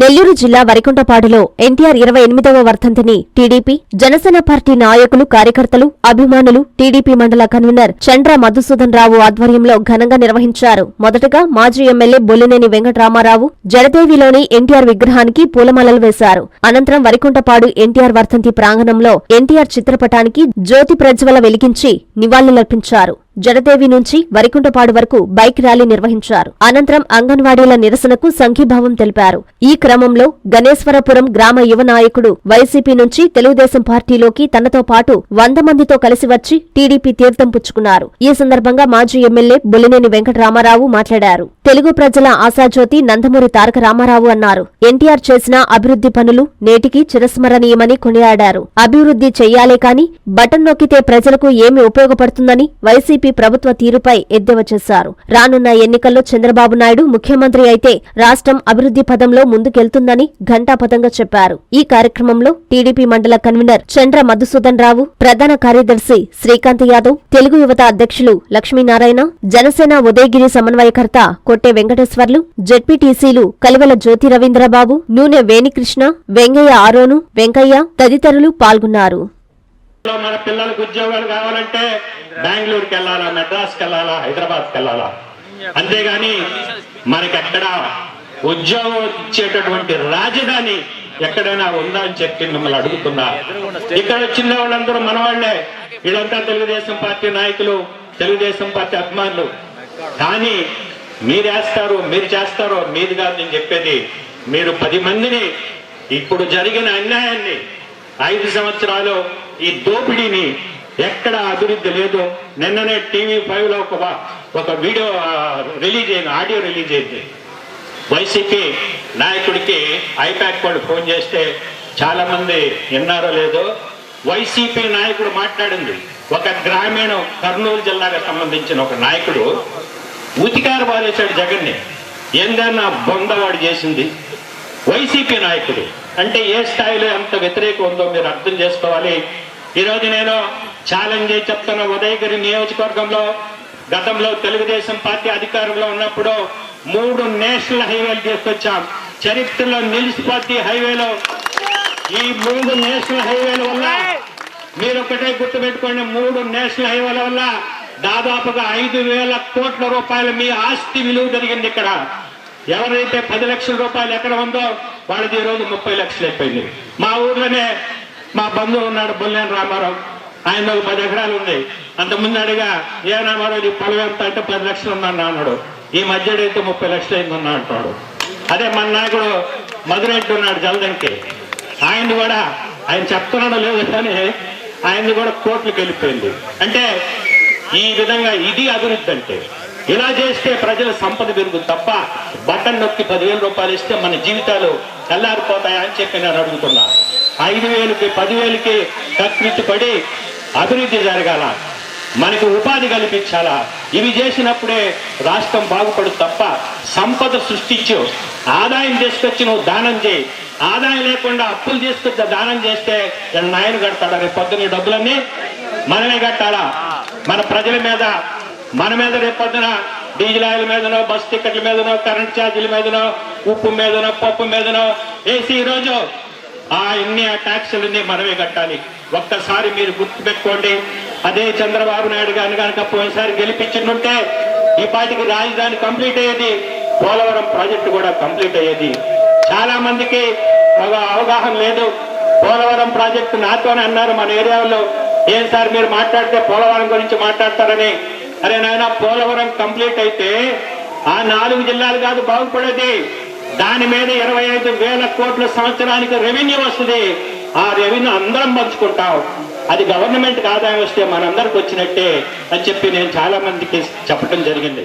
నెల్లూరు జిల్లా వరికుంటపాడులో ఎన్టీఆర్ ఇరవై ఎనిమిదవ వర్ధంతిని టీడీపీ జనసేన పార్టీ నాయకులు కార్యకర్తలు అభిమానులు టీడీపీ మండల కన్వీనర్ చండ్ర మధుసూదన్ రావు ఆధ్వర్యంలో ఘనంగా నిర్వహించారు. మొదటగా మాజీ ఎమ్మెల్యే బొల్లినేని వెంకటరామారావు జడదేవిలోని ఎన్టీఆర్ విగ్రహానికి పూలమాలలు వేశారు. అనంతరం వరికుంటపాడు ఎన్టీఆర్ వర్ధంతి ప్రాంగణంలో ఎన్టీఆర్ చిత్రపటానికి జ్యోతి ప్రజ్వల వెలిగించి నివాళులర్పించారు. జడదేవి నుంచి వరికుంటపాడు వరకు బైక్ ర్యాలీ నిర్వహించారు. అనంతరం అంగన్వాడీల నిరసనకు సంఘీభావం తెలిపారు. ఈ క్రమంలో గణేశ్వరపురం గ్రామ యువ నాయకుడు వైసీపీ నుంచి తెలుగుదేశం పార్టీలోకి తనతో పాటు వంద మందితో కలిసి వచ్చి టీడీపీ తీర్థం పుచ్చుకున్నారు. ఈ సందర్భంగా మాజీ ఎమ్మెల్యే బుల్లినేని వెంకటరామారావు మాట్లాడారు. తెలుగు ప్రజల ఆశాజ్యోతి నందమూరి తారక రామారావు అన్నారు. ఎన్టీఆర్ చేసిన అభివృద్ధి పనులు నేటికి చిరస్మరణీయమని కొనియాడారు. అభివృద్ధి చెయ్యాలే కాని బటన్ నొక్కితే ప్రజలకు ఏమి ఉపయోగపడుతుందని వైసీపీ ప్రభుత్వ తీరుపై ఎద్దేవా చేశారు. రానున్న ఎన్నికల్లో చంద్రబాబు నాయుడు ముఖ్యమంత్రి అయితే రాష్ట్రం అభివృద్ధి పదంలో ముందుకెళ్తుందని ఘంటాపథంగా చెప్పారు. ఈ కార్యక్రమంలో టీడీపీ మండల కన్వీనర్ చంద్ర మధుసూదన్ రావు ప్రధాన కార్యదర్శి శ్రీకాంత్ యాదవ్ తెలుగు యువత అధ్యక్షులు లక్ష్మీనారాయణ జనసేన ఉదయగిరి సమన్వయకర్త కొట్టే వెంకటేశ్వర్లు జెడ్పీటీసీలు కలివెల జ్యోతి రవీంద్రబాబు నూనె వేణికృష్ణ వెంగయ్య ఆరోను వెంకయ్య తదితరులు పాల్గొన్నారు. మన పిల్లలకు ఉద్యోగాలు కావాలంటే బెంగళూరుకి వెళ్ళాలా మెడ్రాస్కి వెళ్ళాలా హైదరాబాద్కి వెళ్ళాలా? అంతేగాని మనకి ఎక్కడ ఉద్యోగం ఇచ్చేటటువంటి రాజధాని ఎక్కడైనా ఉందా అని చెప్పి మిమ్మల్ని అడుగుతున్నా. ఇక్కడ వచ్చిన వాళ్ళందరూ మనవాళ్ళే. వీళ్ళంతా తెలుగుదేశం పార్టీ నాయకులు తెలుగుదేశం పార్టీ అభిమానులు. కానీ మీరు వేస్తారు మీరు చేస్తారో మీది కాదు నేను చెప్పేది. మీరు పది మందిని ఇప్పుడు జరిగిన అన్యాయాన్ని ఐదు సంవత్సరాలు ఈ దోపిడీని ఎక్కడ అభివృద్ధి లేదు. నిన్ననే టీవీ ఫైవ్లో ఒక ఒక వీడియో రిలీజ్ అయింది ఆడియో రిలీజ్ అయింది. వైసీపీ నాయకుడికి ఐపాక్ వాళ్ళు ఫోన్ చేస్తే చాలా మంది విన్నారో లేదో వైసీపీ నాయకుడు మాట్లాడింది. ఒక గ్రామీణ కర్నూలు జిల్లాకు సంబంధించిన ఒక నాయకుడు ఉతికారు బారేశాడు జగన్ని. ఏందన్నా బొందవాడు చేసింది? వైసీపీ నాయకుడు అంటే ఏ స్థాయిలో ఎంత వ్యతిరేకం ఉందో మీరు అర్థం చేసుకోవాలి. ఈరోజు నేను ఛాలెంజ్ చెప్తున్న ఉదయగిరి నియోజకవర్గంలో గతంలో తెలుగుదేశం పార్టీ అధికారంలో ఉన్నప్పుడు మూడు నేషనల్ హైవేలు తీసుకొచ్చాం. చరిత్రలో నిలిచిపోతే హైవేలో. ఈ మూడు నేషనల్ హైవేల వల్ల మీరు ఒకటే గుర్తుపెట్టుకోండి మూడు నేషనల్ హైవేల వల్ల దాదాపుగా ఐదు వేల కోట్ల రూపాయల మీ ఆస్తి విలువ జరిగింది ఇక్కడ. ఎవరైతే పది లక్షల రూపాయలు ఎక్కడ ఉందో వాళ్ళది ఈ రోజు ముప్పై లక్షలు అయిపోయింది. మా ఊర్లోనే మా బంధువు ఉన్నాడు బొల్లేని రామారావు. ఆయన ఒక పది ఎకరాలు ఉన్నాయి అంతకుముందు అడిగా ఏ రామారావు ఈ పొలం ఎంత? అంటే పది లక్షలు ఉన్నాను అన్నాడు. ఈ మధ్యడైతే ముప్పై లక్షలు అయిందన్నా అంటాడు. అదే మన నాయకుడు మధురెడ్డి ఉన్నాడు జలదంకి. ఆయన కూడా ఆయన చెప్తున్నాడు లేదు కానీ ఆయన కూడా కోర్టులకు వెళ్ళిపోయింది. అంటే ఈ విధంగా ఇది అభివృద్ధి అంటే ఇలా చేస్తే ప్రజల సంపద పెరుగుతుంది తప్ప బటన్ నొక్కి పదివేల రూపాయలు ఇస్తే మన జీవితాలు తెల్లారిపోతాయా అని చెప్పి నేను అడుగుతున్నా. ఐదు వేలకి పదివేలకి కకృతి పడి అభివృద్ధి జరగాల. మనకి ఉపాధి కల్పించాలా. ఇవి చేసినప్పుడే రాష్ట్రం బాగుపడు తప్ప సంపద సృష్టించు. ఆదాయం తీసుకొచ్చి నువ్వు దానం చేయి. ఆదాయం లేకుండా అప్పులు తీసుకొచ్చి దానం చేస్తే నాయన కడతాడా? రేపు పొద్దున్న డబ్బులన్నీ మనమే కట్టాలా? మన ప్రజల మీద మన మీద రేపొద్దున డీజిల్ ఆయిల్ మీదనో బస్ టికెట్ల మీదనో కరెంట్ ఛార్జీల మీదనో ఉప్పు మీదనో పప్పు మీదనో వేసి ఈరోజు ఆ ఇన్ని ట్యాక్సులన్నీ మనమే కట్టాలి. ఒక్కసారి మీరు గుర్తుపెట్టుకోండి. అదే చంద్రబాబు నాయుడు గారిని కనుక పోయినసారి గెలిపించుంటే ఈ పాటికి రాజధాని కంప్లీట్ అయ్యేది పోలవరం ప్రాజెక్టు కూడా కంప్లీట్ అయ్యేది. చాలా మందికి అవగాహన లేదు. పోలవరం ప్రాజెక్టు నాతోనే అన్నారు మన ఏరియాలో. ఏం సార్ మీరు మాట్లాడితే పోలవరం గురించి మాట్లాడతారని. అరే నాయన పోలవరం కంప్లీట్ అయితే ఆ నాలుగు జిల్లాలు కాదు బాగుపడేది. దాని మీద ఇరవై ఐదు వేల కోట్ల సంవత్సరానికి రెవెన్యూ వస్తుంది. ఆ రెవెన్యూ అందరం పంచుకుంటాం. అది గవర్నమెంట్ ఆదాయం వస్తే మనందరికి వచ్చినట్టే అని చెప్పి నేను చాలా మందికి చెప్పడం జరిగింది.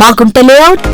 మా గుంట లేఅవుట్